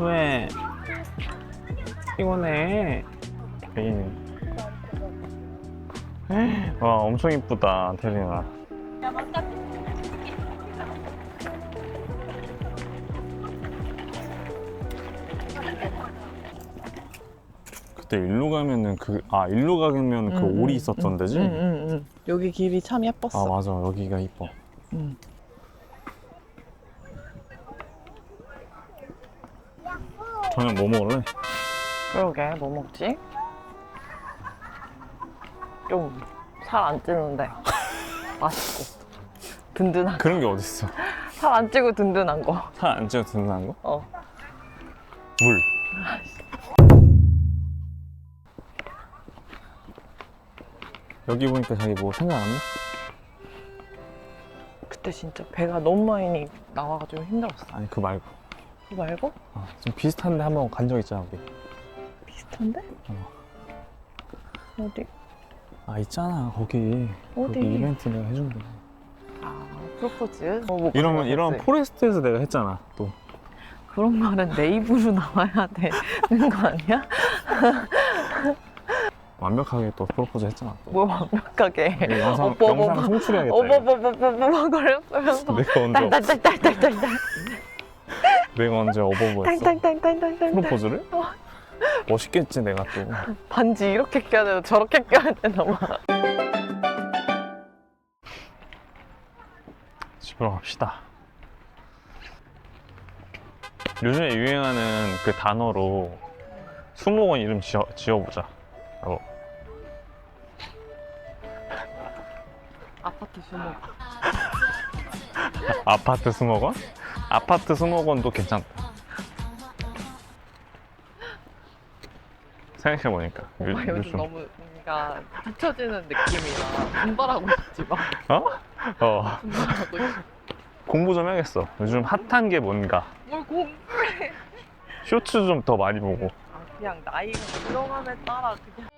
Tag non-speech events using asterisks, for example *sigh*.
왜? 피곤해. 베인이. 와, 엄청 이쁘다, 태린아. 그때 일로 가면은 그, 아, 일로 가면 그 응, 오리 응, 있었던 데지? 응, 응, 응. 여기 길이 참 아, 예뻤어. 맞아. 여기가 이뻐. 응. 저녁 뭐 먹을래? 그러게, 뭐 먹지? 좀 살 안 찌는데 *laughs* 맛있고 든든한 그런 게 어딨어. 살 안 찌고 든든한 거. 살 안 찌고 든든한 거? 어. 물. 여기 보니까 자기 뭐 생각 안 나? 그때 진짜 배가 너무 많이 나와가지고 힘들었어. 아니 그 말고 이거 말고? 아, 좀 비슷한데 한 번 간 적 있잖아 우리 비슷한데? 어. 어디? 아 있잖아 거기 어디? 거기 이벤트 내가 해준대 아 프로포즈? 어, 뭐 이러면 그런 이런. 포레스트에서 내가 했잖아 또 그런 말은 내 입으로 나와야 되는 거 아니야? *laughs* 완벽하게 또 프로포즈 했잖아 또뭘 완벽하게 이 영상, 어버, 어버, 영상 송출해야겠다 어버 이거. 어버 어버 어버 거렸으면서 내가 언제 딸딸딸딸딸딸 내가 언제 어버버 했어? 딸딸딸딸딸 프로포즈를? 어. 멋있겠지 내가 또 반지 이렇게 껴야 되나 저렇게 껴야 되나 봐 집으로 갑시다. 요즘에 유행하는 그 단어로 수목원 이름 지어, 지어보자. 어. 아파트 수목 아파트 수목원? 아파트 수목원도 괜찮다. 생각해보니까. 요, 오빠 요즘 너무 뭔가 뒤처지는 느낌이라 분발하고 싶지 마 어? 어. 분발하고 공부 좀 해야겠어. 요즘 핫한 게 뭔가. 뭘 공부해 쇼츠 좀 더 많이 보고. 아, 그냥 나이가 들어감에 따라 그냥